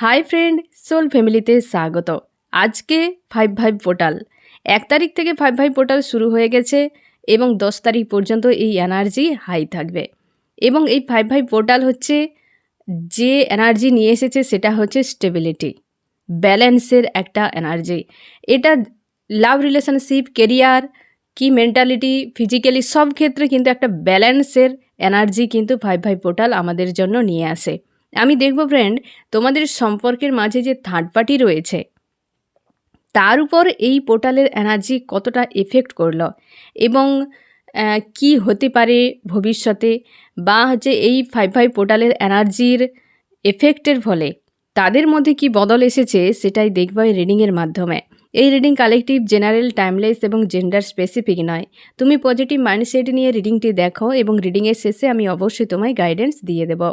Hi friend soul ফ্যামিলিতে স্বাগত। আজকে ফাইভ ফাইভ পোর্টাল। এক তারিখ থেকে ফাইভ ফাইভ পোর্টাল শুরু হয়ে গেছে এবং দশ তারিখ পর্যন্ত এই এনার্জি হাই থাকবে। এবং এই ফাইভ ফাইভ পোর্টাল হচ্ছে যে এনার্জি নিয়ে এসেছে সেটা হচ্ছে স্টেবিলিটি, ব্যালেন্সের একটা এনার্জি। এটা লাভ রিলেশনশিপ, কেরিয়ার, কি মেন্টালিটি, ফিজিক্যালি সব ক্ষেত্রে কিন্তু একটা ব্যালেন্সের এনার্জি কিন্তু ফাইভ ফাইভ পোর্টাল আমাদের জন্য নিয়ে আসে। আমি দেখব ফ্রেন্ড তোমাদের সম্পর্কের মাঝে যে থার্ড পার্টি রয়েছে, তার উপর এই পোর্টালের এনার্জি কতটা এফেক্ট করল এবং কি হতে পারে ভবিষ্যতে বা হচ্ছে এই ফাইভ ফাইভ পোর্টালের এনার্জির এফেক্টের ফলে, তাদের মধ্যে কি বদল এসেছে সেটাই দেখব এই রিডিংয়ের মাধ্যমে। এই রিডিং কালেকটিভ জেনারেল টাইমলেস এবং জেন্ডার স্পেসিফিক নয়। তুমি পজিটিভ মাইন্ডসেট নিয়ে রিডিংটি দেখো এবং রিডিংয়ের শেষে আমি অবশ্যই তোমায় গাইডেন্স দিয়ে দেবো।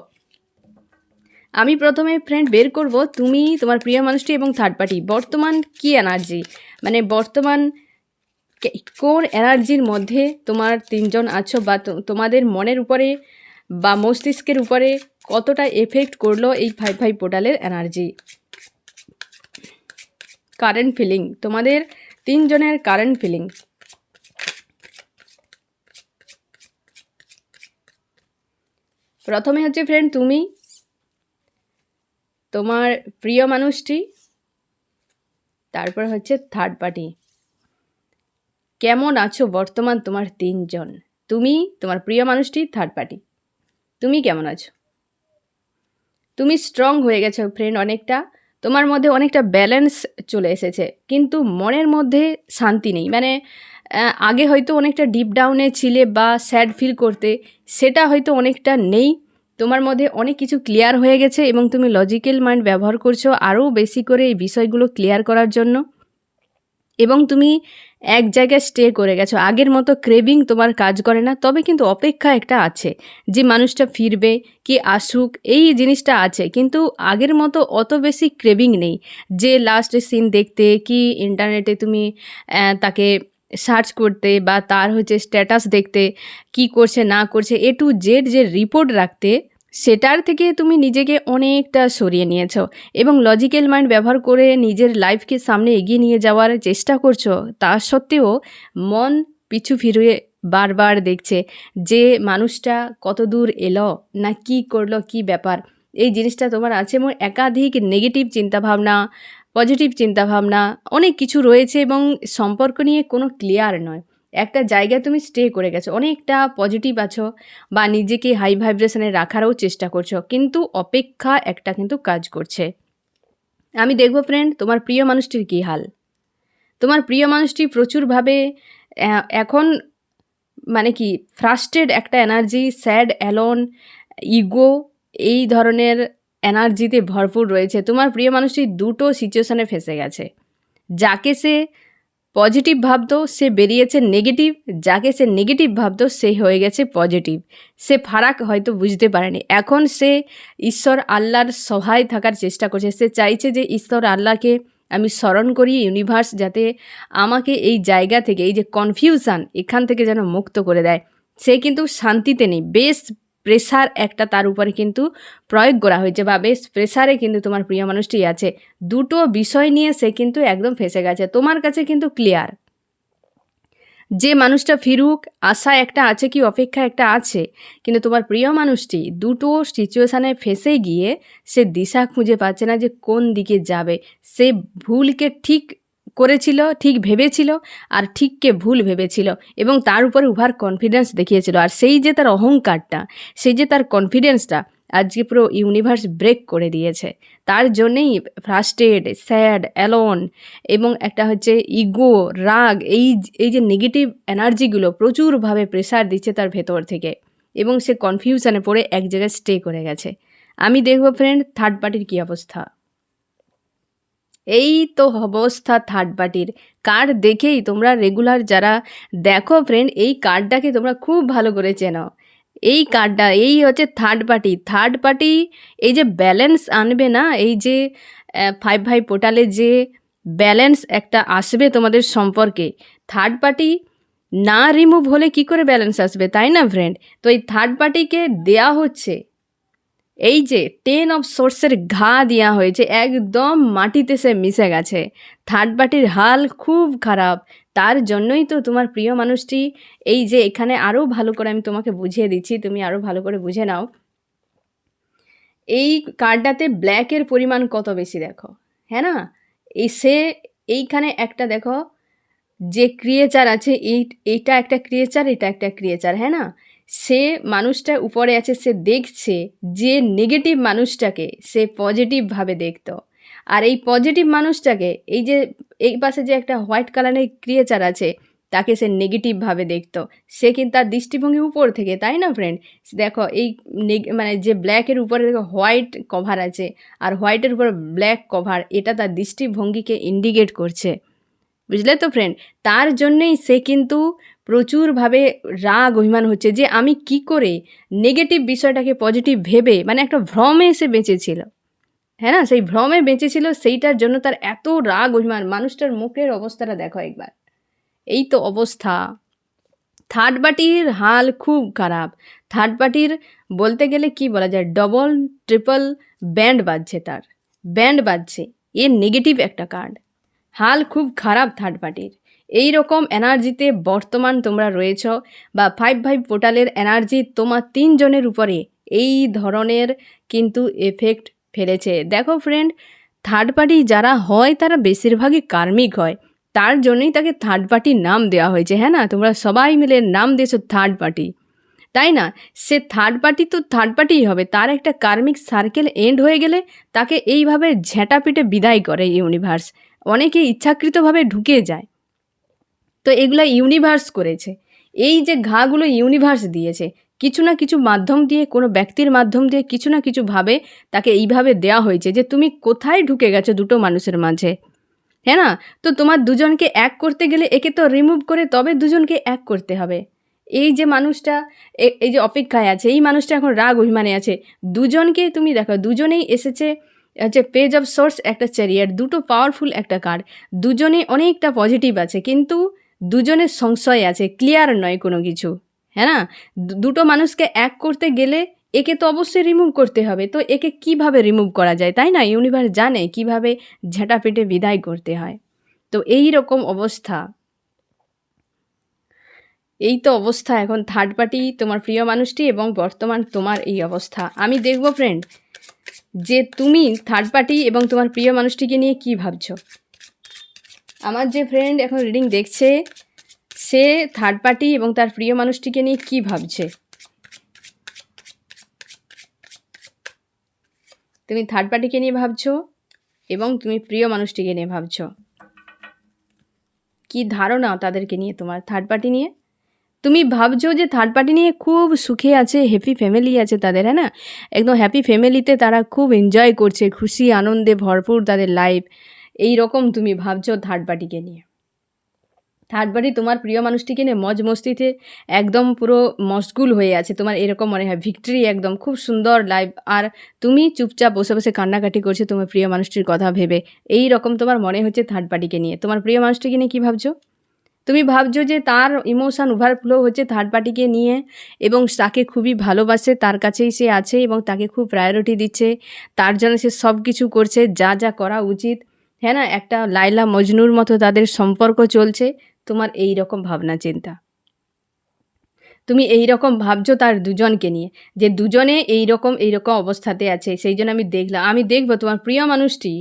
আমি প্রথমে ফ্রেন্ড বের করব, তুমি, তোমার প্রিয় মানুষটি এবং থার্ড পার্টি বর্তমান কি এনার্জি মানে বর্তমান কোন এনার্জির মধ্যে তোমার তিনজন আছো বা তোমাদের মনের উপরে বা মস্তিষ্কের উপরে কতটা এফেক্ট করল এই ফাইভ ফাইভ পোর্টালের এনার্জি কারেন্ট ফিলিং তোমাদের তিনজনের কারেন্ট ফিলিং প্রথমে হচ্ছে ফ্রেন্ড তুমি তোমার প্রিয় মানুষটি, তারপর হচ্ছে থার্ড পার্টি কেমন আছো বর্তমান তোমার তিনজন? তুমি, তোমার প্রিয় মানুষটি থার্ড পার্টি তুমি কেমন আছো? তুমি স্ট্রং হয়ে গেছো ফ্রেন্ড অনেকটা। তোমার মধ্যে অনেকটা ব্যালেন্স চলে এসেছে, কিন্তু মনের মধ্যে শান্তি নেই। মানে আগে হয়তো অনেকটা ডিপ ডাউনে ছিলে বা স্যাড ফিল করতে, সেটা হয়তো অনেকটা নেই। তোমার মধ্যে অনেক কিছু ক্লিয়ার হয়ে গেছে এবং তুমি লজিক্যাল মাইন্ড ব্যবহার করছ আরও বেশি করে এই বিষয়গুলো ক্লিয়ার করার জন্য। এবং তুমি এক জায়গায় স্টে করে গেছো। আগের মতো ক্রেভিং তোমার কাজ করে না, তবে কিন্তু অপেক্ষা একটা আছে যে মানুষটা ফিরবে, কি আসুক, এই জিনিসটা আছে। কিন্তু আগের মতো অত বেশি ক্রেভিং নেই। যে লাস্ট সিন দেখতে, কি ইন্টারনেটে তুমি তাকে সার্চ করতে বা তার হচ্ছে স্ট্যাটাস দেখতে, কি করছে, না করছে এ টু জেড যে রিপোর্ট রাখতে, সেটার থেকে তুমি নিজেকে অনেকটা সরিয়ে নিয়েছো এবং লজিক্যাল মাইন্ড ব্যবহার করে নিজের লাইফকে সামনে এগিয়ে নিয়ে যাওয়ার চেষ্টা করছ। তা সত্ত্বেও মন পিছু ফিরিয়ে বারবার দেখছে যে মানুষটা কত দূর এলো, না কি করল, কি ব্যাপার। এই জিনিসটা তোমার আছে এবং একাধিক নেগেটিভ চিন্তাভাবনা পজিটিভ চিন্তাভাবনা, অনেক কিছু রয়েছে এবং সম্পর্ক নিয়ে কোনো ক্লিয়ার নয়। একটা জায়গায় তুমি স্টে করে গেছো, অনেকটা পজিটিভ আছো বা নিজেকে হাই ভাইব্রেশনে রাখারও চেষ্টা করছ, কিন্তু অপেক্ষা একটা কিন্তু কাজ করছে। আমি দেখব ফ্রেন্ড তোমার প্রিয় মানুষটির কী হাল? তোমার প্রিয় মানুষটি প্রচুরভাবে এখন মানে কি ফ্রাস্টেড একটা এনার্জি স্যাড অ্যালন ইগো এই ধরনের এনার্জিতে ভরপুর রয়েছে। তোমার প্রিয় মানুষটি দুটো সিচুয়েশনে ফেসে গেছে। যাকে সে পজিটিভ ভাবতো, সে বেরিয়েছে নেগেটিভ যাকে সে নেগেটিভ ভাবতো, সে হয়ে গেছে পজিটিভ সে ফারাক হয়তো বুঝতে পারেনি। এখন সে ঈশ্বর আল্লাহর সহায় থাকার চেষ্টা করছে। সে চাইছে যে ঈশ্বর আল্লাহকে আমি স্মরণ করি ইউনিভার্স যাতে আমাকে এই জায়গা থেকে, এই যে কনফিউশন এখান থেকে যেন মুক্ত করে দেয়। সে কিন্তু শান্তিতে নেই। বেশ প্রেসার একটা তার উপরে কিন্তু প্রয়োগ করা হয়েছে। বা বেশ প্রেসারে কিন্তু তোমার প্রিয় মানুষটি আছে। দুটো বিষয় নিয়ে সে কিন্তু একদম ফেসে গেছে। তোমার কাছে কিন্তু ক্লিয়ার যে মানুষটা ফিরুক আশা একটা আছে কি অপেক্ষা একটা আছে, কিন্তু তোমার প্রিয় মানুষটি দুটো সিচুয়েশানে ফেসে গিয়ে সে দিশা খুঁজে পাচ্ছে না যে কোন দিকে যাবে। সে ভুলকে ঠিক করেছিল, ঠিক ভেবেছিল আর ঠিককে ভুল ভেবেছিল এবং তার উপরে উভার কনফিডেন্স দেখিয়েছিল। আর সেই যে তার অহংকারটা, সেই যে তার কনফিডেন্সটা আজকে পুরো ইউনিভার্স ব্রেক করে দিয়েছে। তার জন্যেই ফ্রাস্টেড স্যাড অ্যালোন এবং একটা হচ্ছে ইগো রাগ, এই এই যে নেগেটিভ এনার্জিগুলো প্রচুরভাবে প্রেসার দিচ্ছে তার ভেতর থেকে এবং সে কনফিউশনে পড়ে এক জায়গায় স্টে করে গেছে। আমি দেখব ফ্রেন্ড থার্ড পার্টির কী অবস্থা? এই তো অবস্থা থার্ড পার্টির কার্ড দেখেই তোমরা রেগুলার যারা দেখো ফ্রেন্ড এই কার্ডটাকে তোমরা খুব ভালো করে চেনো। এই কার্ডটা এই হচ্ছে থার্ড পার্টি থার্ড পার্টি এই যে ব্যালেন্স আনবে না, এই যে ফাইভ ফাইভ পোর্টালে যে ব্যালেন্স একটা আসবে তোমাদের সম্পর্কে থার্ড পার্টি না রিমুভ হলে কি করে ব্যালেন্স আসবে, তাই না ফ্রেন্ড তো এই থার্ড পার্টিকে দেয়া হচ্ছে। এই যে টেন অফ সোর্সের ঘা দেওয়া হয়েছে, একদম মাটিতে সে মিশে গেছে। থার্ড পার্টির হাল খুব খারাপ। তার জন্যই তো তোমার প্রিয় মানুষটি এই যে এখানে আরও ভালো করে আমি তোমাকে বুঝিয়ে দিচ্ছি, তুমি আরও ভালো করে বুঝে নাও। এই কার্ডটাতে ব্ল্যাকের পরিমাণ কত বেশি দেখো? হ্যাঁ না? এই সে এইখানে একটা দেখো, যে ক্রিয়েচার আছে, এই, এইটা একটা ক্রিয়েচার এটা একটা ক্রিয়েচার হ্যাঁ না? সে মানুষটা উপরে আছে, সে দেখছে যে নেগেটিভ মানুষটাকে সে পজিটিভভাবে দেখতো। আর এই পজিটিভ মানুষটাকে, এই যে, এই পাশে যে একটা হোয়াইট কালারের ক্রিয়েচার আছে, তাকে সে নেগেটিভভাবে দেখত। সে কিন্তু তার দৃষ্টিভঙ্গি উপর থেকে, তাই না ফ্রেন্ড দেখো, এই মানে যে ব্ল্যাকের উপরে দেখো হোয়াইট কভার আছে, আর হোয়াইটের উপর ব্ল্যাক কভার এটা তার দৃষ্টিভঙ্গিকে ইন্ডিকেট করছে। বুঝলে তো ফ্রেন্ড তার জন্যেই সে কিন্তু প্রচুরভাবে রাগ, অভিমান হচ্ছে যে আমি কি করে নেগেটিভ বিষয়টাকে পজিটিভ ভেবে মানে একটা ভ্রমে এসে বেঁচেছিল। হ্যাঁ না? সেই ভ্রমে বেঁচেছিল, সেইটার জন্য তার এত রাগ, অভিমান, মানুষটার মুখের অবস্থাটা দেখো একবার। এই তো অবস্থা। থার্ড পার্টির হাল খুব খারাপ। থার্ড পার্টির বলতে গেলে কি বলা যায়? ডবল ট্রিপল ব্যান্ড বাজছে তার। ব্যান্ড বাজছে। এ নেগেটিভ একটা কার্ড হাল খুব খারাপ থার্ড পার্টির এই রকম এনার্জিতে বর্তমান তোমরা রয়েছ বা ফাইভ ফাইভ পোর্টালের এনার্জি তোমার তিনজনের উপরে এই ধরনের কিন্তু এফেক্ট ফেলেছে। দেখো ফ্রেন্ড থার্ড পার্টি যারা হয় তারা বেশিরভাগই কার্মিক হয়। তার জন্যই তাকে থার্ড পার্টির নাম দেওয়া হয়েছে হ্যাঁ না? তোমরা সবাই মিলে নাম দিয়েছ থার্ড পার্টি তাই না? সে থার্ড পার্টি তো থার্ড পার্টিই হবে। তার একটা কার্মিক সার্কেল এন্ড হয়ে গেলে তাকে এইভাবে ঝেঁটা পিটে বিদায় করে ইউনিভার্স অনেকে ইচ্ছাকৃতভাবে ঢুকে যায়। তো এগুলো ইউনিভার্স করেছে। এই যে ঘাগুলো ইউনিভার্স দিয়েছে, কিছু না কিছু মাধ্যম দিয়ে, কোনো ব্যক্তির মাধ্যম দিয়ে কিছু না কিছু ভাবে তাকে এইভাবে দেওয়া হয়েছে যে তুমি কোথায় ঢুকে গেছো দুটো মানুষের মাঝে। হ্যাঁ না? তো তোমার দুজনকে এক করতে গেলে একে তো রিমুভ করে তবে দুজনকে এক করতে হবে। এই যে মানুষটা এই যে অপেক্ষায় আছে, এই মানুষটা এখন রাগ অভিমানে আছে। দুজনকে তুমি দেখো, দুজনেই এসেছে, হচ্ছে পেজ অফ সোর্স একটা চ্যারিয়ার দুটো পাওয়ারফুল একটা কার্ড দুজনে অনেকটা পজিটিভ আছে। কিন্তু দুজনের সংশয় আছে ক্লিয়ার নয় কোনো কিছু হ্যাঁ না? দুটো মানুষকে এক করতে গেলে একে তো অবশ্যই রিমুভ করতে হবে, তো একে কীভাবে রিমুভ করা যায়, তাই না? ইউনিভার্স জানে কীভাবে ঝাঁটা পেটে বিদায় করতে হয়, তো এই রকম অবস্থা। এই তো অবস্থা, এখন থার্ড পার্টি তোমার প্রিয় মানুষটি এবং বর্তমান তোমার এই অবস্থা। আমি দেখব ফ্রেন্ড যে তুমি থার্ড পার্টি এবং তোমার প্রিয় মানুষটিকে নিয়ে কি ভাবছ? আমার যে ফ্রেন্ড এখন রিডিং দেখছে, সে থার্ড পার্টি এবং তার প্রিয় মানুষটিকে নিয়ে কি ভাবছে? তুমি থার্ড পার্টিকে নিয়ে ভাবছ এবং তুমি প্রিয় মানুষটিকে নিয়ে ভাবছ। কি ধারণা তাদেরকে নিয়ে তোমার থার্ড পার্টি নিয়ে? তুমি ভাবছ যে থার্ড পার্টি নিয়ে খুব সুখে আছে হ্যাপি ফ্যামিলি আছে তাদের হ্যাঁ না? একদম হ্যাপি ফ্যামিলিতে তারা খুব এনজয় করছে, খুশি, আনন্দে ভরপুর তাদের লাইফ এই রকম তুমি ভাবছ থার্ড পার্টিকে নিয়ে। থার্ড পার্টি তোমার প্রিয় মানুষটিকে নিয়ে মজ মস্তিতে একদম পুরো মশগুল হয়ে আছে। তোমার এরকম মনে হয় ভিক্টরি একদম খুব সুন্দর লাইফ আর তুমি চুপচাপ বসে বসে কান্নাকাটি করছ তোমার প্রিয় মানুষটির কথা ভেবে। এই রকম তোমার মনে হচ্ছে থার্ড পার্টিকে নিয়ে। তোমার প্রিয় মানুষটিকে নিয়ে কী ভাবছ? তুমি ভাবছ যে তার ইমোশান ওভারফ্লো হচ্ছে থার্ড পার্টিকে নিয়ে এবং তাকে খুবই ভালোবাসে, তার কাছেই সে আছে এবং তাকে খুব প্রায়োরিটি দিচ্ছে। তার জন্য সে সব কিছু করছে, যা যা করা উচিত। হ্যাঁ না? একটা লাইলা মজনুর মতো তাদের সম্পর্ক চলছে। তোমার এই রকম ভাবনা, চিন্তা। তুমি এই রকম ভাবছ তার দুজনকে নিয়ে, যে দুজনে এই রকম এই রকম অবস্থাতে আছে। সেই জন্য আমি দেখলাম, আমি দেখব তোমার প্রিয় মানুষটি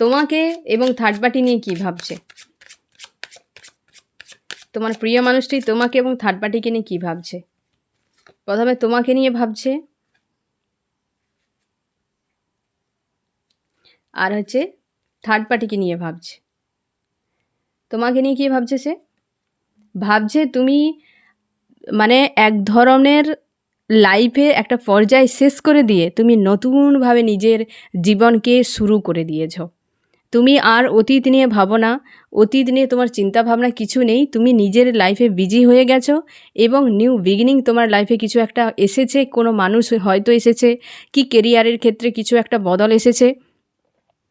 তোমাকে এবং থার্ড পার্টি নিয়ে কি ভাবছে। তোমার প্রিয় মানুষটি তোমাকে এবং থার্ড পার্টিকে নিয়ে কী ভাবছে? প্রথমে তোমাকে নিয়ে ভাবছে আর হচ্ছে থার্ড পার্টিকে নিয়ে ভাবছে। তোমাকে নিয়ে কী ভাবছে সে? ভাবছে তুমি মানে এক ধরনের লাইফে একটা পর্যায় শেষ করে দিয়ে তুমি নতুনভাবে নিজের জীবনকে শুরু করে দিয়েছ। তুমি আর অতীত নিয়ে ভাবো না। অতীত নিয়ে তোমার চিন্তা ভাবনা কিছু নেই। তুমি নিজের লাইফে বিজি হয়ে গেছো এবং নিউ বিগিনিং তোমার লাইফে কিছু একটা এসেছে। কোনো মানুষ হয়তো এসেছে। কি কেরিয়ারের ক্ষেত্রে কিছু একটা বদল এসেছে।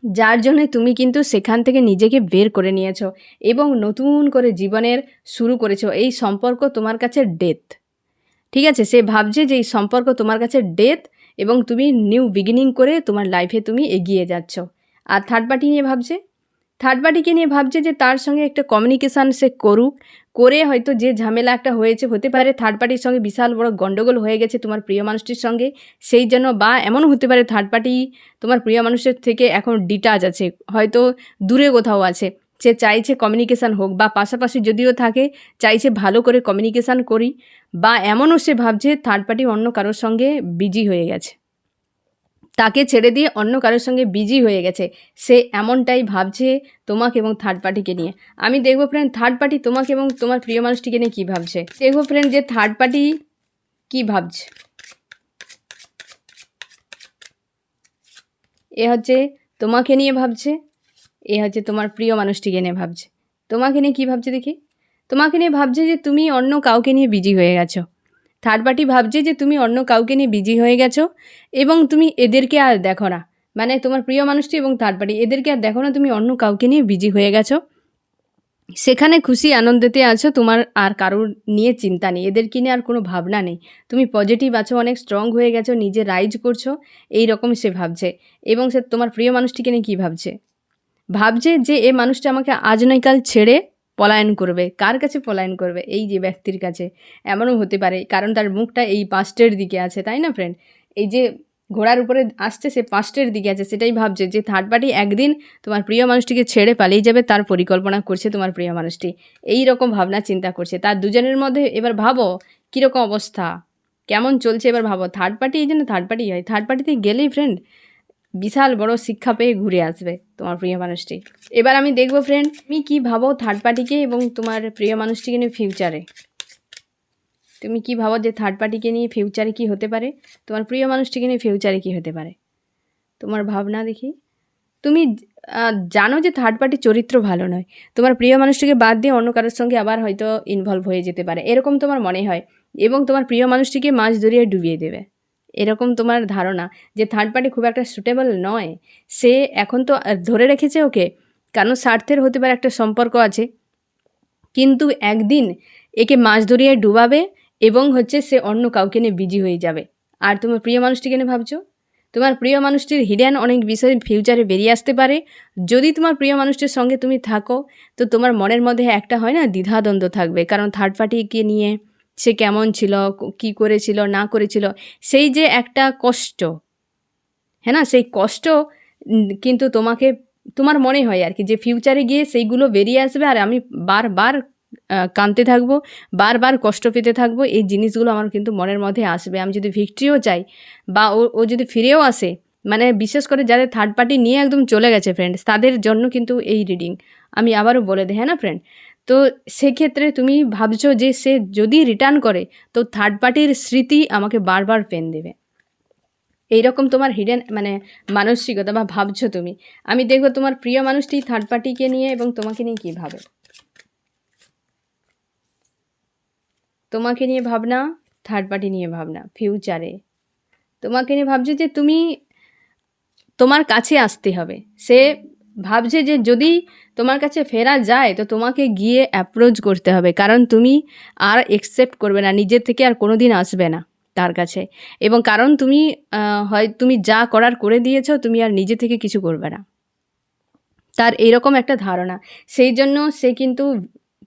যার জন্য তুমি কিন্তু সেখান থেকে নিজেকে বের করে নিয়েছো এবং নতুন করে জীবনের শুরু করেছ, এই সম্পর্ক তোমার কাছে ডেথ ঠিক আছে? সে ভাবছে যে এই সম্পর্ক তোমার কাছে ডেথ এবং তুমি নিউ বিগিনিং করে তোমার লাইফে তুমি এগিয়ে যাচ্ছ। আর থার্ড পার্টি নিয়ে ভাবছে? থার্ড পার্টিকে নিয়ে ভাবছে যে তার সঙ্গে একটা কমিউনিকেশান সে করুক, করে হয়তো যে ঝামেলা একটা হয়েছে, হতে পারে থার্ড পার্টির সঙ্গে বিশাল বড় গণ্ডগোল হয়ে গেছে তোমার প্রিয় মানুষটির সঙ্গে, সেই জন্য বা এমনও হতে পারে থার্ড পার্টি তোমার প্রিয় মানুষের থেকে এখন ডিটাচ আছে, হয়তো দূরে কোথাও আছে। সে চাইছে কমিউনিকেশান হোক বা পাশাপাশি যদিও থাকে, চাইছে ভালো করে কমিউনিকেশান করি, বা এমনও সে ভাবছে থার্ড পার্টি অন্য কারোর সঙ্গে বিজি হয়ে গেছে। তাকে ছেড়ে দিয়ে অন্য কারোর সঙ্গে বিজি হয়ে গেছে। সে এমনটাই ভাবছে তোমাকে এবং থার্ড পার্টিকে নিয়ে। আমি দেখব ফ্রেন্ড থার্ড পার্টি তোমাকে এবং তোমার প্রিয় মানুষটিকে নিয়ে কী ভাবছে। দেখব ফ্রেন্ড যে থার্ড পার্টি কী ভাবছে। এ হচ্ছে তোমাকে নিয়ে ভাবছে, এ হচ্ছে তোমার প্রিয় মানুষটিকে নিয়ে ভাবছে। তোমাকে নিয়ে কী ভাবছে দেখি? তোমাকে নিয়ে ভাবছে যে তুমি অন্য কাউকে নিয়ে বিজি হয়ে গেছো। থার্ড পার্টি ভাবছে যে তুমি অন্য কাউকে নিয়ে বিজি হয়ে গেছো এবং তুমি এদেরকে আর দেখো না। মানে তোমার প্রিয় মানুষটি এবং থার্ড পার্টি এদেরকে আর দেখো না, তুমি অন্য কাউকে নিয়ে বিজি হয়ে গেছো। সেখানে খুশি আনন্দেতে আছো, তোমার আর কারোর নিয়ে চিন্তা নেই এদেরকে নিয়ে আর কোনো ভাবনা নেই। তুমি পজিটিভ আছো, অনেক স্ট্রং হয়ে গেছো, নিজে রাইজ করছ এই রকম সে ভাবছে। এবং সে তোমার প্রিয় মানুষটিকে নিয়ে কী ভাবছে? ভাবছে যে এ মানুষটা আমাকে আজ নয় কাল ছেড়ে পলায়ন করবে, কার কাছে পলায়ন করবে? এই যে ব্যক্তির কাছে। এমনও হতে পারে, কারণ তার মুখটা এই পাস্টের দিকে আছে, তাই না ফ্রেন্ড এই যে ঘোড়ার উপরে আসছে, সে পাস্টের দিকে আছে, সেটাই ভাবছে যে থার্ড পার্টি একদিন তোমার প্রিয় মানুষটিকে ছেড়ে পালিয়ে যাবে, তার পরিকল্পনা করছে তোমার প্রিয় মানুষটি। এই রকম ভাবনা চিন্তা করছে। তার দুজনের মধ্যে এবার ভাবো, কীরকম অবস্থা? কেমন চলছে এবার ভাবো? থার্ড পার্টি এই জন্য থার্ড পার্টি হয়। থার্ড পার্টিতে গেলেই ফ্রেন্ড বিশাল বড় শিক্ষা পেয়ে ঘুরে আসবে তোমার প্রিয় মানুষটি। এবার আমি দেখব ফ্রেন্ড তুমি কী ভাবো থার্ড পার্টিকে এবং তোমার প্রিয় মানুষটিকে নিয়ে ফিউচারে তুমি কি ভাবো যে থার্ড পার্টিকে নিয়ে ফিউচারে কি হতে পারে? তোমার প্রিয় মানুষটিকে নিয়ে ফিউচারে কি হতে পারে? তোমার ভাবনা দেখি। তুমি জানো যে থার্ড পার্টি চরিত্র ভালো নয়। তোমার প্রিয় মানুষটিকে বাদ দিয়ে অন্য কারোর সঙ্গে আবার হয়তো ইনভলভ হয়ে যেতে পারে। এরকম তোমার মনে হয় এবং তোমার প্রিয় মানুষটিকে মাছ ধরিয়ে ডুবিয়ে দেবে। এরকম তোমার ধারণা যে থার্ড পার্টি খুব একটা সুটেবল নয়। সে এখন তো ধরে রেখেছে ওকে কারণ স্বার্থের হতে পারে একটা সম্পর্ক আছে। কিন্তু একদিন একে মাছ ধরিয়ে ডুবাবে এবং হচ্ছে সে অন্য কাউকে নিয়ে বিজি হয়ে যাবে। আর তোমার প্রিয় মানুষটিকে নিয়ে ভাবছ? তোমার প্রিয় মানুষটির হিডেন অনেক বিষয় ফিউচারে বেরিয়ে আসতে পারে। যদি তোমার প্রিয় মানুষটির সঙ্গে তুমি থাকো, তো তোমার মনের মধ্যে একটা হয় না দ্বিধাদ্বন্দ্ব থাকবে। কারণ থার্ড পার্টিকে নিয়ে সে কেমন ছিল, কি করেছিল, না করেছিল, সেই যে একটা কষ্ট হ্যাঁ না? সেই কষ্ট কিন্তু তোমাকে, তোমার মনে হয় আর কি যে ফিউচারে গিয়ে সেইগুলো বেরিয়ে আসবে আর আমি বারবার কাঁদতে থাকব, বারবার কষ্ট পেতে থাকব, এই জিনিসগুলো আমার কিন্তু মনের মধ্যে আসবে। আমি যদি ভিক্টরিও চাই বা ও ও যদি ফিরেও আসে মানে বিশেষ করে যাদের থার্ড পার্টি নিয়ে একদম চলে গেছে ফ্রেন্ডস তাদের জন্য কিন্তু এই রিডিং আমি আবারও বলে দিই হ্যাঁ না ফ্রেন্ড তো সেক্ষেত্রে তুমি ভাবছ যে সে যদি রিটার্ন করে, তো থার্ড পার্টির স্মৃতি আমাকে বারবার পেন দেবে। এইরকম তোমার হিডেন মানে মানসিকতা বা ভাবছ তুমি। আমি দেখব তোমার প্রিয় মানুষটি থার্ড পার্টিকে নিয়ে এবং তোমাকে নিয়ে কী ভাবে। তোমাকে নিয়ে ভাবনা থার্ড পার্টি নিয়ে ভাবনা ফিউচারে তোমাকে নিয়ে ভাবছে যে তুমি তোমার কাছে আসতে হবে। সে ভাবছে যে যদি তোমার কাছে ফেরা যায়, তো তোমাকে গিয়ে অ্যাপ্রোচ করতে হবে। কারণ তুমি আর একসেপ্ট করবে না নিজের থেকে আর কোনো দিন আসবে না তার কাছে। এবং কারণ তুমি হয়, তুমি যা করার করে দিয়েছ, তুমি আর নিজে থেকে কিছু করবে না। তার এরকম একটা ধারণা। সেই জন্য সে কিন্তু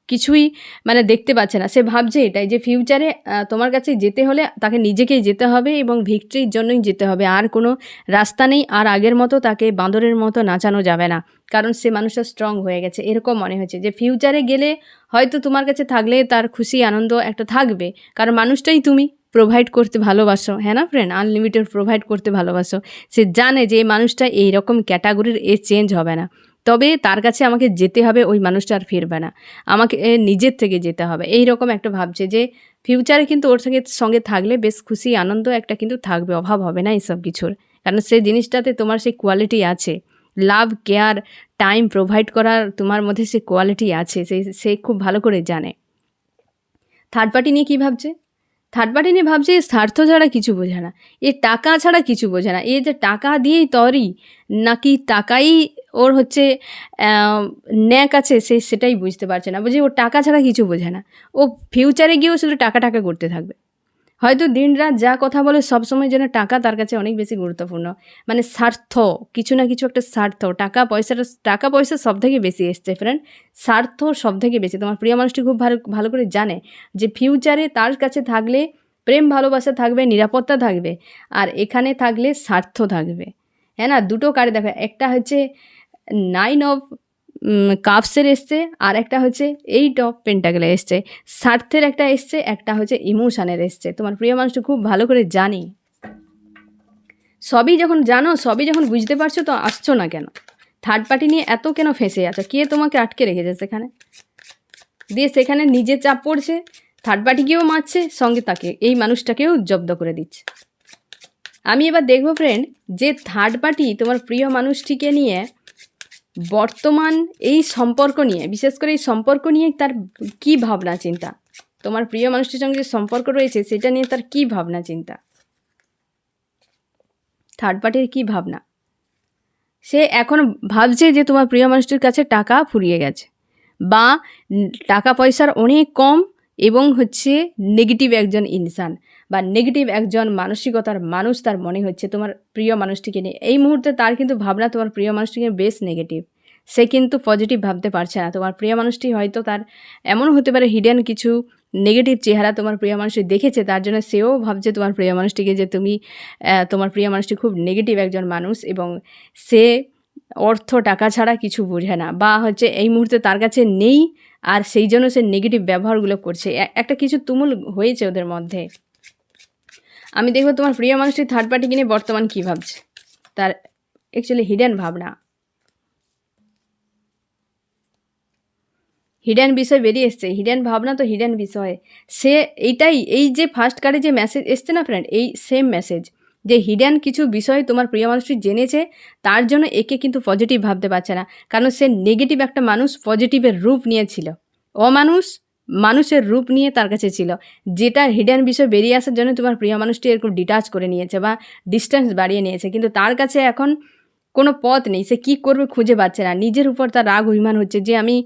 কিছুই মানে দেখতে পাচ্ছে না। সে ভাবছে এটাই যে ফিউচারে তোমার কাছে যেতে হলে তাকে নিজেকেই যেতে হবে এবং ভিক্টরির জন্যই যেতে হবে। আর কোনো রাস্তা নেই, আর আগের মতো তাকে বাঁদরের মতো নাচানো যাবে না। কারণ সে মানুষটা স্ট্রং হয়ে গেছে। এরকম মনে হয়েছে যে ফিউচারে গেলে হয়তো তোমার কাছে থাকলে তার খুশি, আনন্দ একটা থাকবে। কারণ মানুষটাই তুমি প্রোভাইড করতে ভালোবাসো হ্যাঁ না ফ্রেন্ড আনলিমিটেড প্রোভাইড করতে ভালোবাসো। সে জানে যে এই মানুষটা এইরকম ক্যাটাগরির এ চেঞ্জ হবে না। তবে তার কাছে আমাকে যেতে হবে, ওই মানুষটা আর ফিরবে না। আমাকে নিজের থেকে যেতে হবে। এই রকম একটা ভাবছে যে ফিউচারে কিন্তু ওর সঙ্গে সঙ্গে থাকলে বেশ খুশি, আনন্দ একটা কিন্তু থাকবে, অভাব হবে না এইসব কিছুর। কারণ সেই জিনিসটাতে তোমার সেই কোয়ালিটি আছে। লাভ কেয়ার টাইম প্রোভাইড করার তোমার মধ্যে সে কোয়ালিটি আছে, সে সে খুব ভালো করে জানে। থার্ড পার্টি নিয়ে কী ভাবছে? থার্ড পার্টি নিয়ে ভাবছে স্বার্থ ছাড়া কিছু বোঝে না। এ টাকা ছাড়া কিছু বোঝে না। এ যে টাকা দিয়েই তরি, নাকি টাকাই ওর হচ্ছে ন্যাক আছে, সে সেটাই বুঝতে পারছে না। বুঝে ও টাকা ছাড়া কিছু বোঝে না। ও ফিউচারে গিয়েও শুধু টাকা টাকা করতে থাকবে। হয়তো দিনরাত যা কথা বলে সবসময় যেন টাকা তার কাছে অনেক বেশি গুরুত্বপূর্ণ। মানে স্বার্থ, কিছু না কিছু একটা স্বার্থ। টাকা পয়সাটা, টাকা পয়সা সব থেকে বেশি এসছে ফ্রেন্ড স্বার্থ সব থেকে বেশি। তোমার প্রিয় মানুষটি খুব ভালো ভালো করে জানে যে ফিউচারে তার কাছে থাকলে প্রেম, ভালোবাসা থাকবে, নিরাপত্তা থাকবে। আর এখানে থাকলে স্বার্থ থাকবে। হ্যাঁ না? দুটো কার্ড দেখো। একটা হচ্ছে নাইন অফ কাপসের এসছে, আর একটা হচ্ছে এইট অফ পেন্টাগেলে এসছে। স্বার্থের একটা এসছে, একটা হচ্ছে ইমোশানের এসছে। তোমার প্রিয় মানুষটা খুব ভালো করে জানি। সবই যখন জানো, সবই যখন বুঝতে পারছ, তো আসছো না কেন? থার্ড পার্টি নিয়ে এত কেন ফেঁসে আছো? কে তোমাকে আটকে রেখেছে সেখানে? দিয়ে সেখানে নিজে চাপ পড়ছে থার্ড পার্টিকেও মারছে, সঙ্গে তাকে, এই মানুষটাকেও জব্দ করে দিচ্ছে। আমি এবার দেখব ফ্রেন্ড যে থার্ড পার্টি তোমার প্রিয় মানুষটিকে নিয়ে বর্তমান এই সম্পর্ক নিয়ে, বিশেষ করে এই সম্পর্ক নিয়ে তার কি ভাবনা, চিন্তা? তোমার প্রিয় মানুষটির সঙ্গে যে সম্পর্ক রয়েছে, সেটা নিয়ে তার কি ভাবনা, চিন্তা? থার্ড পার্টির কি ভাবনা? সে এখন ভাবছে যে তোমার প্রিয় মানুষটির কাছে টাকা ফুরিয়ে গেছে, বা টাকা পয়সার অনেক কম এবং হচ্ছে নেগেটিভ একজন ইনসান বা নেগেটিভ একজন মানসিকতার মানুষ তার মনে হচ্ছে। তোমার প্রিয় মানুষটিকে নিয়ে। এই মুহূর্তে তার কিন্তু ভাবনা তোমার প্রিয় মানুষটিকে বেশ নেগেটিভ সে কিন্তু পজিটিভ ভাবতে পারছে না। তোমার প্রিয় মানুষটি হয়তো তার এমন হতে পারে হিডেন কিছু নেগেটিভ চেহারা তোমার প্রিয় মানুষটি দেখেছে, তার জন্য সেও ভাবছে তোমার প্রিয় মানুষটিকে যে তুমি তোমার প্রিয় মানুষটি খুব নেগেটিভ একজন মানুষ এবং সে অর্থ টাকা ছাড়া কিছু বোঝে না বা হচ্ছে এই মুহূর্তে তার কাছে নেই আর সেই জন্য সে নেগেটিভ ব্যবহারগুলো করছে। একটা কিছু তুমুল হয়েছে ওদের মধ্যে। আমি দেখব তোমার প্রিয় মানুষটি থার্ড পার্টি কিনে বর্তমান কী ভাবছে? তার অ্যাকচুয়ালি হিডেন ভাবনা। হিডেন বিষয় বেরিয়ে এসছে। হিডেন ভাবনা তো হিডেন বিষয়। সে এইটাই, এই যে ফার্স্ট কার্ডে যে মেসেজ এসছে না ফ্রেন্ড এই সেম মেসেজ যে হিডেন কিছু বিষয় তোমার প্রিয় মানুষটি জেনেছে, তার জন্য একে কিন্তু পজিটিভ ভাবতে পারছে না। কারণ সে নেগেটিভ একটা মানুষ পজিটিভের রূপ নিয়েছিল অমানুষ মানুষের রূপ নিয়ে তার কাছে ছিল। যেটা হিডেন বিষয় বেরিয়ে আসার জন্য তোমার প্রিয় মানুষটি এরকম ডিটাচ করে নিয়েছে বা ডিস্টেন্স বাড়িয়ে নিয়েছে। কিন্তু তার কাছে এখন কোনো পথ নেই। সে কী করবে খুঁজে পাচ্ছে না। নিজের উপর তার রাগ অভিমান হচ্ছে যে, আমি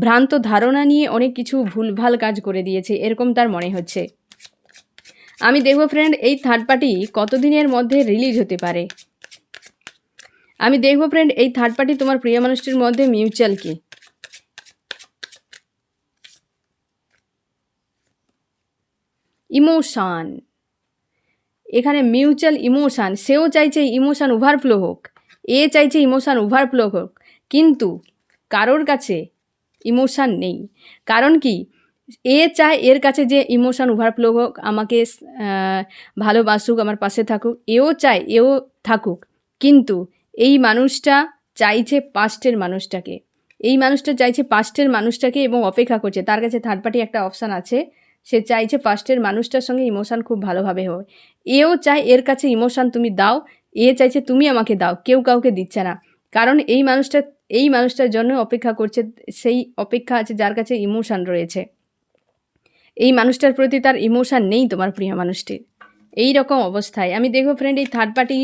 ভ্রান্ত ধারণা নিয়ে অনেক কিছু ভুলভাল কাজ করে দিয়েছি। এরকম তার মনে হচ্ছে। আমি দেখব ফ্রেন্ড এই থার্ড পার্টি কতদিনের মধ্যে রিলিজ হতে পারে? আমি দেখব ফ্রেন্ড এই থার্ড পার্টি তোমার প্রিয় মানুষটির মধ্যে মিউচুয়াল কি? ইমোশান এখানে মিউচুয়াল ইমোশান সেও চাইছে ইমোশান ওভারফ্লো হোক, এ চাইছে ইমোশান ওভারফ্লো হোক, কিন্তু কারোর কাছে ইমোশান নেই। কারণ কি? এ চায়, এর কাছে যে ইমোশান ওভারফ্লো হোক, আমাকে ভালোবাসুক, আমার পাশে থাকুক, এও চায়, এও থাকুক। কিন্তু এই মানুষটা চাইছে পাস্টের মানুষটাকে। এই মানুষটা চাইছে পাস্টের মানুষটাকে এবং অপেক্ষা করছে। তার কাছে থার্ড পার্টি একটা অপশান আছে। সে চাইছে ফার্স্টের মানুষটার সঙ্গে ইমোশান খুব ভালোভাবে হয় এও চায়, এর কাছে ইমোশান তুমি দাও, এ চাইছে তুমি আমাকে দাও, কেউ কাউকে দিচ্ছে না। কারণ এই মানুষটা, এই মানুষটার জন্য অপেক্ষা করছে, সেই অপেক্ষা আছে যার কাছে ইমোশান রয়েছে। এই মানুষটার প্রতি তার ইমোশান নেই তোমার প্রিয় মানুষটির। এই রকম অবস্থায়। আমি দেখব ফ্রেন্ড এই থার্ড পার্টি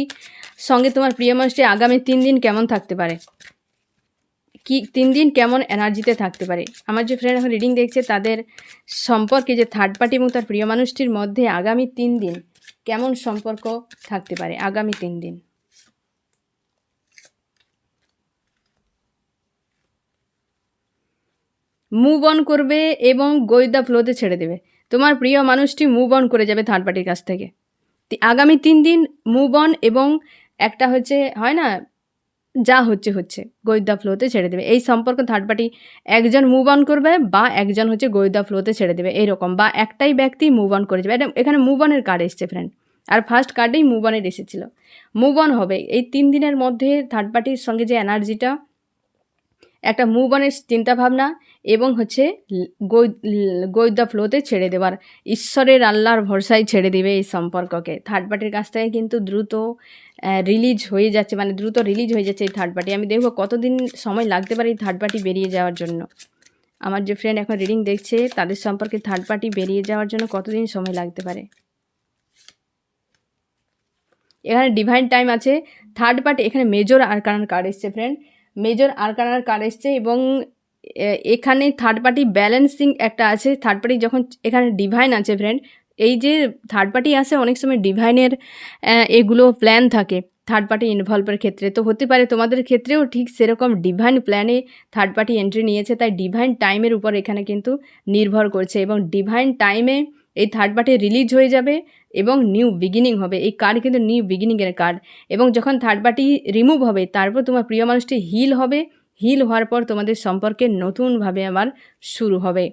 সঙ্গে তোমার প্রিয় মানুষটি আগামী তিন দিন কেমন থাকতে পারে? কি, তিন দিন কেমন এনার্জিতে থাকতে পারে? আমার যে ফ্রেন্ড এখন রিডিং দেখছে, তাদের সম্পর্কে যে থার্ড পার্টি এবং তার প্রিয় মানুষটির মধ্যে আগামী তিন দিন কেমন সম্পর্ক থাকতে পারে? আগামী তিন দিন। মুভ অন করবে এবং গৈদা ফ্লোতে ছেড়ে দেবে। তোমার প্রিয় মানুষটি মুভ অন করে যাবে থার্ড পার্টির কাছ থেকে। আগামী তিন দিন মুভ অন এবং একটা হচ্ছে, হয় না? যা হচ্ছে হচ্ছে। গৈদা ফ্লোতে ছেড়ে দেবে। এই সম্পর্ক থার্ড পার্টি একজন মুভ অন করবে বা একজন হচ্ছে গৈদা ফ্লোতে ছেড়ে দেবে। এরকম বা একটাই ব্যক্তি মুভ অন করে যাবে। এটা এখানে মুভ অনের কার্ড এসছে ফ্রেন্ড আর ফার্স্ট কার্ডেই মুভ অনের এসেছিল। মুভ অন হবে। এই তিন দিনের মধ্যে থার্ড পার্টির সঙ্গে যে এনার্জিটা একটা মুভ অনের চিন্তাভাবনা এবং হচ্ছে গৈদা ফ্লোতে ছেড়ে দেওয়ার ঈশ্বরের আল্লাহর ভরসায় ছেড়ে দেবে এই সম্পর্ককে। থার্ড পার্টির কাছ থেকে কিন্তু দ্রুত রিলিজ হয়ে যাচ্ছে মানে দ্রুত রিলিজ হয়ে যাচ্ছে এই থার্ড পার্টি আমি দেখব কতদিন সময় লাগতে পারে এই থার্ড পার্টি বেরিয়ে যাওয়ার জন্য। আমার যে ফ্রেন্ড এখন রিডিং দেখছে, তাদের সম্পর্কে থার্ড পার্টি বেরিয়ে যাওয়ার জন্য কতদিন সময় লাগতে পারে? এখানে ডিভাইন টাইম আছে। থার্ড পার্টি এখানে মেজর আরকানার কার্ড এসছে ফ্রেন্ড মেজর আরকানার কার্ড এসছে এবং এখানে থার্ড পার্টি ব্যালেন্সিং একটা আছে। থার্ড পার্টি যখন এখানে ডিভাইন আছে ফ্রেন্ড এই যে থার্ড পার্টি আসে অনেক সময় ডিভাইনের এগুলো প্ল্যান থাকে থার্ড পার্টি ইনভলভের ক্ষেত্রে। তো হতে পারে তোমাদের ক্ষেত্রেও ঠিক সেরকম ডিভাইন প্ল্যানে থার্ড পার্টি এন্ট্রি নিয়েছে, তাই ডিভাইন টাইমের উপর এখানে কিন্তু নির্ভর করছে এবং ডিভাইন টাইমে এই থার্ড পার্টি রিলিজ হয়ে যাবে এবং নিউ বিগিনিং হবে। এই কার্ড কিন্তু নিউ বিগিনিংয়ের কার্ড এবং যখন থার্ড পার্টি রিমুভ হবে, তারপর তোমার প্রিয় মানুষটি হিল হবে হিল হওয়ার পর তোমাদের সম্পর্কে নতুনভাবে আবার শুরু হবে।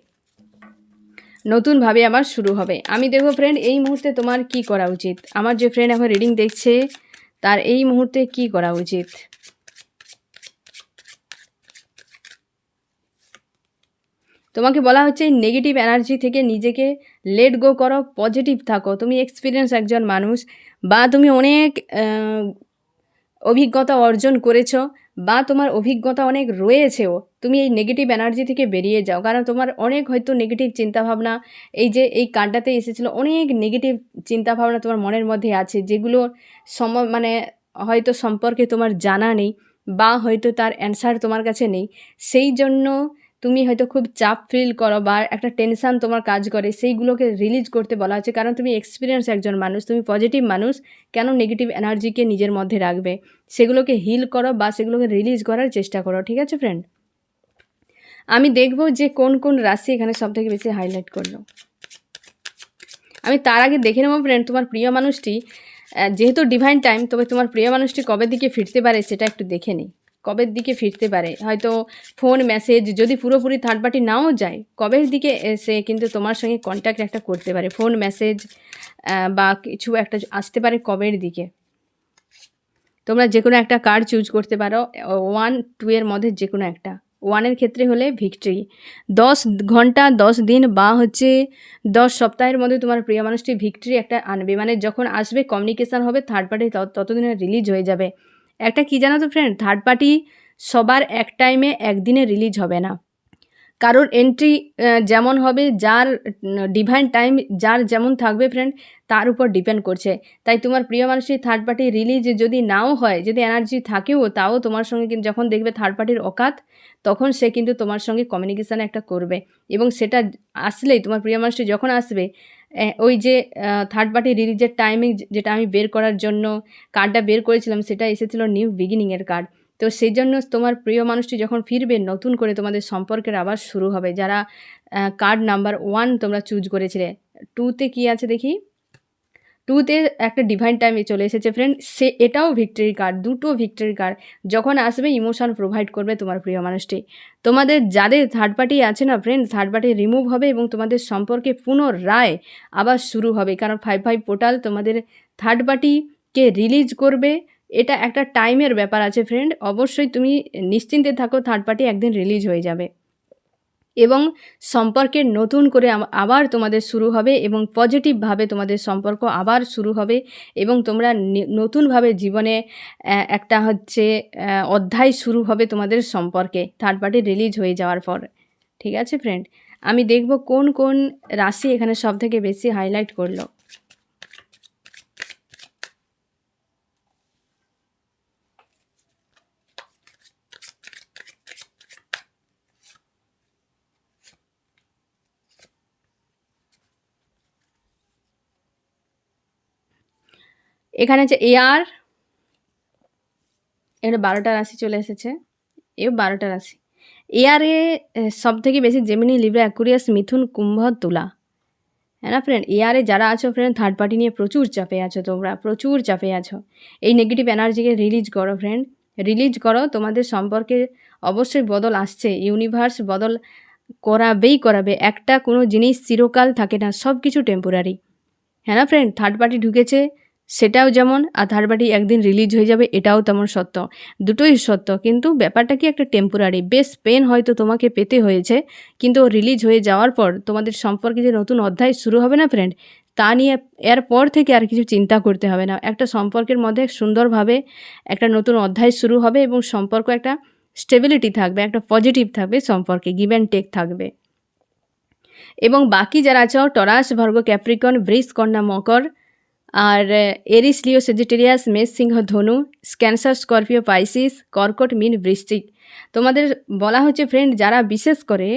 নতুনভাবে আবার শুরু হবে। আমি দেখব ফ্রেন্ড এই মুহূর্তে তোমার কি করা উচিত? আমার যে ফ্রেন্ড এখন রিডিং দেখছে, তার এই মুহূর্তে কি করা উচিত? তোমাকে বলা হচ্ছে নেগেটিভ এনার্জি থেকে নিজেকে লেট গো করো পজিটিভ থাকো। তুমি এক্সপিরিয়েন্স একজন মানুষ বা তুমি অনেক অভিজ্ঞতা অর্জন করেছ। বা তোমার অভিজ্ঞতা অনেক রয়েছেও, তুমি এই নেগেটিভ এনার্জি থেকে বেরিয়ে যাও। কারণ তোমার অনেক হয়তো নেগেটিভ চিন্তাভাবনা, এই যে এই কার্ডটাতে এসেছিল, অনেক নেগেটিভ চিন্তাভাবনা তোমার মনের মধ্যে আছে, যেগুলো সম মানে হয়তো সম্পর্কে তোমার জানা নেই বা হয়তো তার অ্যান্সার তোমার কাছে নেই। সেই জন্য তুমি হয়তো খুব চাপ ফিল করো বা একটা টেনশান তোমার কাজ করে, সেইগুলোকে রিলিজ করতে বলা হচ্ছে। কারণ তুমি এক্সপিরিয়েন্স একজন মানুষ, তুমি পজিটিভ মানুষ, কেন নেগেটিভ এনার্জিকে নিজের মধ্যে রাখবে? সেগুলোকে হিল করো বা সেগুলোকে রিলিজ করার চেষ্টা করো, ঠিক আছে ফ্রেন্ড আমি দেখব যে কোন কোন রাশি এখানে সব থেকে বেশি হাইলাইট করল। আমি তার আগে দেখে নেব ফ্রেন্ড তোমার প্রিয় মানুষটি যেহেতু ডিভাইন টাইম তবে তোমার প্রিয় মানুষটি কবে দিকে ফিরতে পারে সেটা একটু দেখে নিই। কবের দিকে ফিরতে পারে? হয়তো ফোন মেসেজ যদি পুরোপুরি থার্ড পার্টি নাও যায়, কবের দিকে এসে কিন্তু তোমার সঙ্গে কন্ট্যাক্ট একটা করতে পারে? ফোন মেসেজ বা কিছু একটা আসতে পারে কবের দিকে? তোমরা যে কোনো একটা কার্ড চুজ করতে পারো। ওয়ান টু এর মধ্যে যে কোনো একটা ওয়ানের ক্ষেত্রে হলে ভিক্টরি দশ ঘণ্টা, দশ দিন, বা হচ্ছে দশ সপ্তাহের মধ্যে তোমার প্রিয় মানুষটি ভিক্টরি একটা আনবে। মানে যখন আসবে কমিউনিকেশান হবে থার্ড পার্টি ততদিনে রিলিজ হয়ে যাবে। একটা কি জানো তো ফ্রেন্ড থার্ড পার্টি সবার এক টাইমে একদিনে রিলিজ হবে না। কারোর এন্ট্রি যেমন হবে, যার ডিভাইন টাইম যার যেমন থাকবে ফ্রেন্ড তার উপর ডিপেন্ড করছে। তাই তোমার প্রিয় মানুষের থার্ড পার্টি রিলিজ যদি নাও হয়, যদি এনার্জি থাকেও, তাও তোমার সঙ্গে কিন্তু যখন দেখবে থার্ড পার্টির অকাত, তখন সে কিন্তু তোমার সঙ্গে কমিউনিকেশান একটা করবে। এবং সেটা আসলেই তোমার প্রিয় মানুষটি যখন আসবে ওই যে থার্ড পার্টি রিলিজের টাইমিং যেটা আমি বের করার জন্য কার্ডটা বের করেছিলাম, সেটা এসেছিল নিউ বিগিনিংয়ের কার্ড তো সেই জন্য তোমার প্রিয় মানুষটি যখন ফিরবে, নতুন করে তোমাদের সম্পর্কের আবার শুরু হবে। যারা কার্ড নাম্বার ওয়ান তোমরা চুজ করেছিলে টুতে কি আছে দেখি? টুতে একটা ডিভাইন টাইমে চলে এসেছে ফ্রেন্ড সে, এটাও ভিক্টরি কার্ড দুটো ভিক্টরি কার্ড যখন আসবে ইমোশন প্রোভাইড করবে তোমার প্রিয় মানুষটি। তোমাদের যাদের থার্ড পার্টি আছে না ফ্রেন্ড থার্ড পার্টি রিমুভ হবে এবং তোমাদের সম্পর্কে পুনরায় আবার শুরু হবে। কারণ ফাইভ ফাইভ পোর্টাল তোমাদের থার্ড পার্টিকে রিলিজ করবে, এটা একটা টাইমের ব্যাপার আছে ফ্রেন্ড অবশ্যই তুমি নিশ্চিন্তে থাকো থার্ড পার্টি একদিন রিলিজ হয়ে যাবে। এবং সম্পর্কের নতুন করে আবার তোমাদের শুরু হবে এবং পজিটিভভাবে তোমাদের সম্পর্ক আবার শুরু হবে এবং তোমরা নতুনভাবে জীবনে একটা হচ্ছে অধ্যায় শুরু হবে তোমাদের সম্পর্কে। থার্ড পার্টি রিলিজ হয়ে যাওয়ার পর। ঠিক আছে ফ্রেন্ড আমি দেখব কোন কোন রাশি এখানে সব থেকে বেশি হাইলাইট করল। এখানে হচ্ছে এয়ার এখানে বারোটা রাশি চলে এসেছে। এও বারোটা রাশি। এয়ারে সব থেকে বেশি জেমিনি লিব্রা অ্যাকুরিয়াস মিথুন কুম্ভ, তুলা। হ্যাঁ না ফ্রেন্ড এয়ারে যারা আছো ফ্রেন্ড থার্ড পার্টি নিয়ে প্রচুর চাপে আছো তোমরা, প্রচুর চাপে আছো। এই নেগেটিভ এনার্জিকে রিলিজ করো ফ্রেন্ড রিলিজ করো, তোমাদের সম্পর্কে অবশ্যই বদল আসছে। ইউনিভার্স বদল করাবেই করাবে। একটা কোনো জিনিস চিরকাল থাকে না সব কিছু টেম্পোরারি হ্যাঁ না ফ্রেন্ড থার্ড পার্টি ঢুকেছে সেটাও যেমন থার্ড একদিন রিলিজ হয়ে যাবে, এটাও তেমন সত্য। দুটোই সত্য, কিন্তু ব্যাপারটা কি একটা টেম্পোরারি বেশ পেন হয়তো তোমাকে পেতে হয়েছে, কিন্তু রিলিজ হয়ে যাওয়ার পর তোমাদের সম্পর্কে যে নতুন অধ্যায় শুরু হবে না ফ্রেন্ড তা নিয়ে এরপর থেকে আর কিছু চিন্তা করতে হবে না। একটা সম্পর্কের মধ্যে সুন্দরভাবে একটা নতুন অধ্যায় শুরু হবে এবং সম্পর্ক একটা স্টেবিলিটি থাকবে, একটা পজিটিভ থাকবে সম্পর্কে গিভ অ্যান্ড টেক থাকবে। এবং বাকি যারা আছো, টরাস ভর্গ ক্যাপ্রিকন, বৃষ, কন্যা, মকর আর এরিস লিও সেজিটেরিয়াস মেষ সিংহ ধনু ক্যান্সার স্করপিও পাইসিস কর্কট মিন বৃশ্চিক তোমাদের বলা হচ্ছে ফ্রেন্ড যারা বিশেষ করে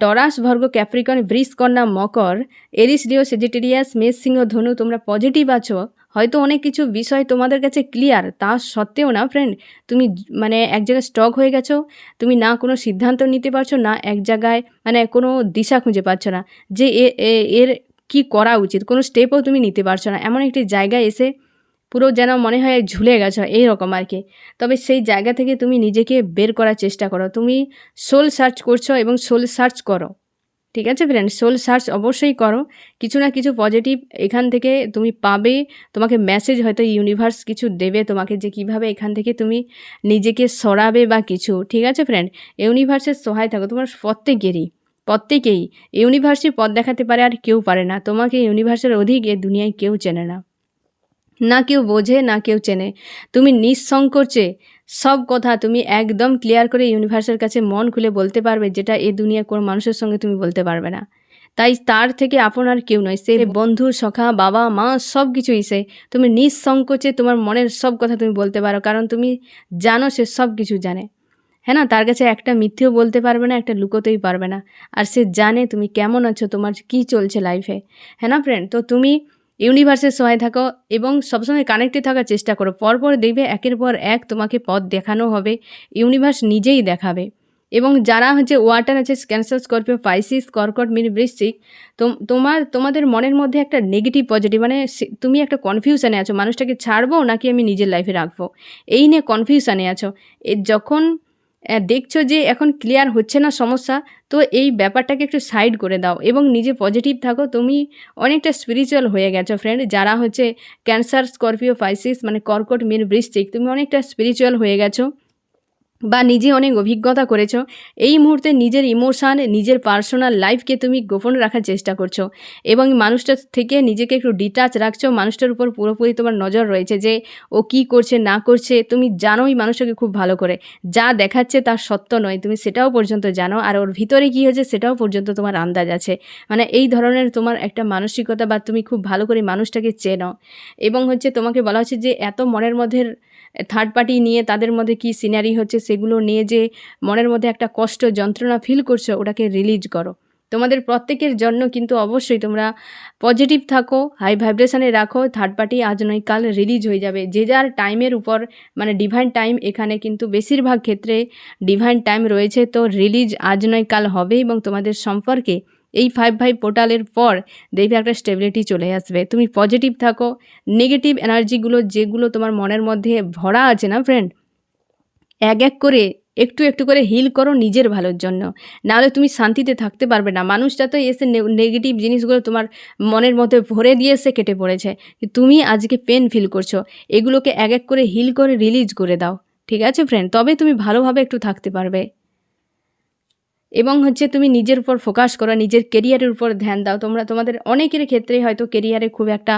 টরাস ভর্গ ক্যাপ্রিকন বৃষ কন্যা, মকর, এরিস লিও সেজিটেরিয়াস মেষ সিংহ ধনু, তোমরা পজিটিভ আছো। হয়তো অনেক কিছু বিষয় তোমাদের কাছে ক্লিয়ার তা সত্ত্বেও না ফ্রেন্ড তুমি মানে এক জায়গায় স্টক হয়ে গেছো, তুমি না কোনো সিদ্ধান্ত নিতে পারছ, না এক জায়গায় মানে কোনো দিশা খুঁজে পাচ্ছ না। যে এর কি করা উচিত? কোনো স্টেপও তুমি নিতে পারছ না। এমন একটি জায়গায় এসে পুরো যেন মনে হয় ঝুলে গেছো এই রকম আর কি। তবে সেই জায়গা থেকে তুমি নিজেকে বের করার চেষ্টা করো। তুমি সোল সার্চ করছ এবং সোল সার্চ করো। ঠিক আছে ফ্রেন্ড সোল সার্চ অবশ্যই করো। কিছু না কিছু পজিটিভ এখান থেকে তুমি পাবে। তোমাকে মেসেজ হয়তো ইউনিভার্স কিছু দেবে তোমাকে যে কীভাবে এখান থেকে তুমি নিজেকে সরাবে বা কিছু। ঠিক আছে ফ্রেন্ড ইউনিভার্সের সহায় থাকো। তোমার প্রত্যেকেরই। প্রত্যেকেই ইউনিভার্সই পথ দেখাতে পারে আর কেউ পারে না। তোমাকে ইউনিভার্সের অধিক এ দুনিয়ায় কেউ চেনে না। না কেউ বোঝে না কেউ চেনে। তুমি নিঃসংকোচে সব কথা তুমি একদম ক্লিয়ার করে ইউনিভার্সের কাছে মন খুলে বলতে পারবে যেটা এ দুনিয়া কোনো মানুষের সঙ্গে তুমি বলতে পারবে না। তাই তার থেকে আপন আর কেউ নয়। সে বন্ধু সখা বাবা মা সব কিছুই সে। তুমি নিঃসংকোচে তোমার মনের সব কথা তুমি বলতে পারো কারণ তুমি জানো সে সব কিছু জানে। হ্যাঁ না? তার কাছে একটা মিথ্যেও বলতে পারবে না, একটা লুকোতেই পারবে না। আর সে জানে তুমি কেমন আছো, তোমার কি চলছে লাইফে হ্যাঁ না ফ্রেন্ড তো তুমি ইউনিভার্সের সহায় থাকো এবং সবসময় কানেক্টেড থাকার চেষ্টা করো। পরপর দেখবে একের পর এক তোমাকে পথ দেখানো হবে ইউনিভার্স নিজেই দেখাবে। এবং যারা হচ্ছে ওয়াটার আছে ক্যান্সার স্করপিও পাইসিস কর্কট, মিনি, বৃশ্চিক, তোম- তোমার, তোমাদের মনের মধ্যে একটা নেগেটিভ পজিটিভ মানে তুমি একটা কনফিউশানে আছো। মানুষটাকে ছাড়বো নাকি আমি নিজের লাইফে রাখব? এই নিয়ে কনফিউশানে আছো। যখন দেখছ যে এখন ক্লিয়ার হচ্ছে না সমস্যা, তো এই ব্যাপারটাকে একটু সাইড করে দাও এবং নিজে পজিটিভ থাকো। তুমি অনেকটা স্পিরিচুয়াল হয়ে গেছো ফ্রেন্ড যারা হচ্ছে ক্যান্সার স্করপিও পাইসিস মানে কর্কট, মেন ব্রিস্টিক তুমি অনেকটা স্পিরিচুয়াল হয়ে গেছো। বা নিজে অনেক অভিজ্ঞতা করেছ, এই মুহূর্তে নিজের ইমোশান নিজের পার্সোনাল লাইফকে তুমি গোপন রাখার চেষ্টা করছ এবং মানুষটার থেকে নিজেকে একটু ডিটাচ রাখছো, মানুষটার উপর পুরোপুরি তোমার নজর রয়েছে যে ও কি করছে, না করছে, তুমি জানোই মানুষটাকে খুব ভালো করে। যা দেখাচ্ছে তার সত্য নয়, তুমি সেটাও পর্যন্ত জানো আর ওর ভিতরে কী হয়েছে সেটাও পর্যন্ত তোমার আন্দাজ আছে। মানে এই ধরনের তোমার একটা মানসিকতা বা তুমি খুব ভালো করে মানুষটাকে চেনো এবং হচ্ছে তোমাকে বলা হচ্ছে যে এত মনের মধ্যে থার্ড পার্টি নিয়ে তাদের মধ্যে কি সিনারি হচ্ছে সেগুলো নিয়ে যে মনের মধ্যে একটা কষ্ট, যন্ত্রণা ফিল করছ, ওটাকে রিলিজ করো। তোমাদের প্রত্যেকের জন্য কিন্তু অবশ্যই তোমরা পজিটিভ থাকো হাই ভাইব্রেশনে রাখো থার্ড পার্টি আজ নয়, কাল রিলিজ হয়ে যাবে। যে যার টাইমের উপর মানে ডিভাইন টাইম এখানে কিন্তু বেশিরভাগ ক্ষেত্রে ডিভাইন টাইম রয়েছে, তো রিলিজ আজ নয়, কাল হবে এবং তোমাদের সম্পর্কে এই ফাইভ ফাইভ পোর্টালের পর দেখবে একটা স্টেবিলিটি চলে আসবে। তুমি পজিটিভ থাকো নেগেটিভ এনার্জিগুলো যেগুলো তোমার মনের মধ্যে ভরা আছে না ফ্রেন্ড এক এক করে, একটু একটু করে হিল করো নিজের ভালোর জন্য। নাহলে তুমি শান্তিতে থাকতে পারবে না। মানুষটা তো এসে নেগেটিভ জিনিসগুলো তোমার মনের মধ্যে ভরে দিয়ে এসে কেটে পড়েছে। তুমি আজকে পেন ফিল করছ। এগুলোকে এক এক করে হিল করে রিলিজ করে দাও। ঠিক আছে ফ্রেন্ড তবে তুমি ভালোভাবে একটু থাকতে পারবে। এবং হচ্ছে তুমি নিজের উপর ফোকাস করো, নিজের কেরিয়ারের উপর ধ্যান দাও। তোমরা, তোমাদের অনেকের ক্ষেত্রে হয়তো কেরিয়ারে খুব একটা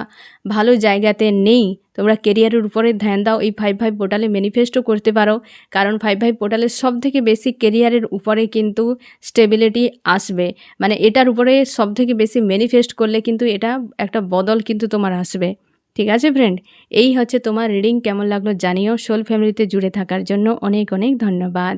ভালো জায়গাতে নেই। তোমরা কেরিয়ারের উপরে ধ্যান দাও, এই ফাইভ ফাইভ পোর্টালে ম্যানিফেস্টও করতে পারো। কারণ ফাইভ ফাইভ পোর্টালের সব থেকে বেশি কেরিয়ারের উপরে কিন্তু স্টেবিলিটি আসবে। মানে এটার উপরে সব থেকে বেশি ম্যানিফেস্ট করলে কিন্তু এটা একটা বদল কিন্তু তোমার আসবে। ঠিক আছে ফ্রেন্ড এই হচ্ছে তোমার রিডিং কেমন লাগল জানিও। সোল ফ্যামিলিতে জুড়ে থাকার জন্য অনেক অনেক ধন্যবাদ।